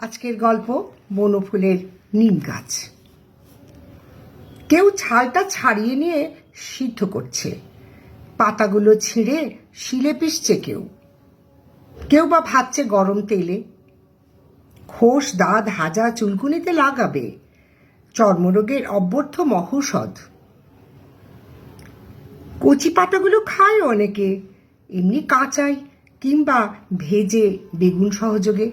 আজকের গল্প বনফুলের নিম গাছ। কেউ ছালটা ছাড়িয়ে নিয়ে সিদ্ধ করছে। পাতাগুলো ছিঁড়ে শিলে পিষছে কেউ। কেউ বা ভাবছে গরম তেলে। খোস, দাঁত, হাজা, চুলকুনিতে লাগাবে। চর্মরোগের অব্যর্থ মহৌষধ। কচি পাতাগুলো খায় অনেকে। এমনি কাঁচাই কিংবা ভেজে বেগুন সহযোগে।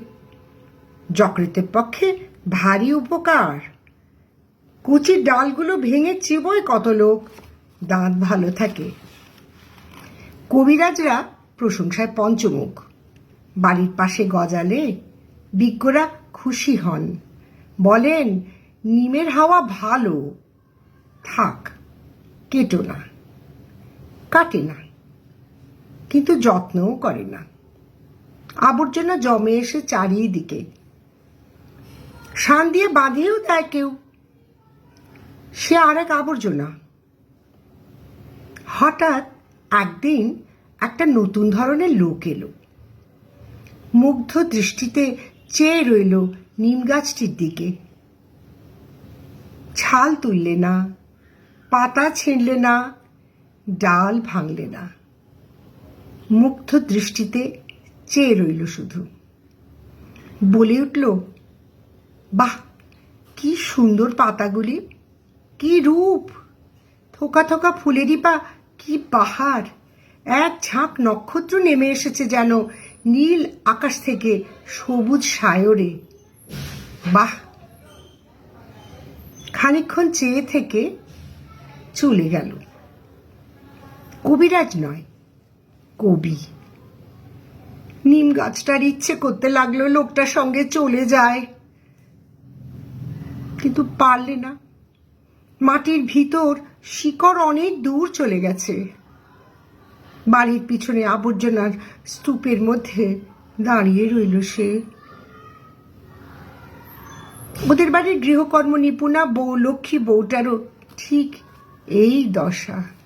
যকৃতের পক্ষে ভারী উপকার। কচি ডালগুলো ভেঙে চিবোয় কত লোক? দাঁত ভালো থাকে। কবিরাজরা প্রশংসায় পঞ্চমুখ। বাড়ির পাশে গজালে বিজ্ঞরা খুশি হন। বলেন, নিমের হাওয়া ভালো। থাক, কেটো না। কাটে না। কিন্তু যত্নও করে না। আবর্জনা জমে এসে চারিদিকে শান দিয়ে বাঁধিয়েও দেয় কেউ। সে আর এক আবর্জনা। হঠাৎ একদিন একটা নতুন ধরনের লোক এলো। মুগ্ধ দৃষ্টিতে চেয়ে রইল নিম গাছটির দিকে। ছাল তুললে না, পাতা ছিঁড়লে না, ডাল ভাঙলে না। মুগ্ধ দৃষ্টিতে চেয়ে রইল শুধু। বলে উঠল বাহ, কি সুন্দর পাতাগুলি, কি রূপ। থোকা থোকা ফুলেরই পা কি বাহার এক ঝাঁক নক্ষত্র নেমে এসেছে যেন নীল আকাশ থেকে সবুজ সায়রে। বাহ খানিক্ষণ চেয়ে থেকে চলে গেল। কবিরাজ নয়, কবি। নিম গাছটার ইচ্ছে করতে লাগল লোকটার সঙ্গে চলে যায়। কিন্তু পারলে না। মাটির ভিতর শিকড় অনেক দূর চলে গেছে। বাড়ির পিছনে আবর্জনার স্তূপের মধ্যে দাঁড়িয়ে রইল সে। ওদের বাড়ির গৃহকর্ম নিপুণা বউ লক্ষ্মী, বউটারও ঠিক এই দশা।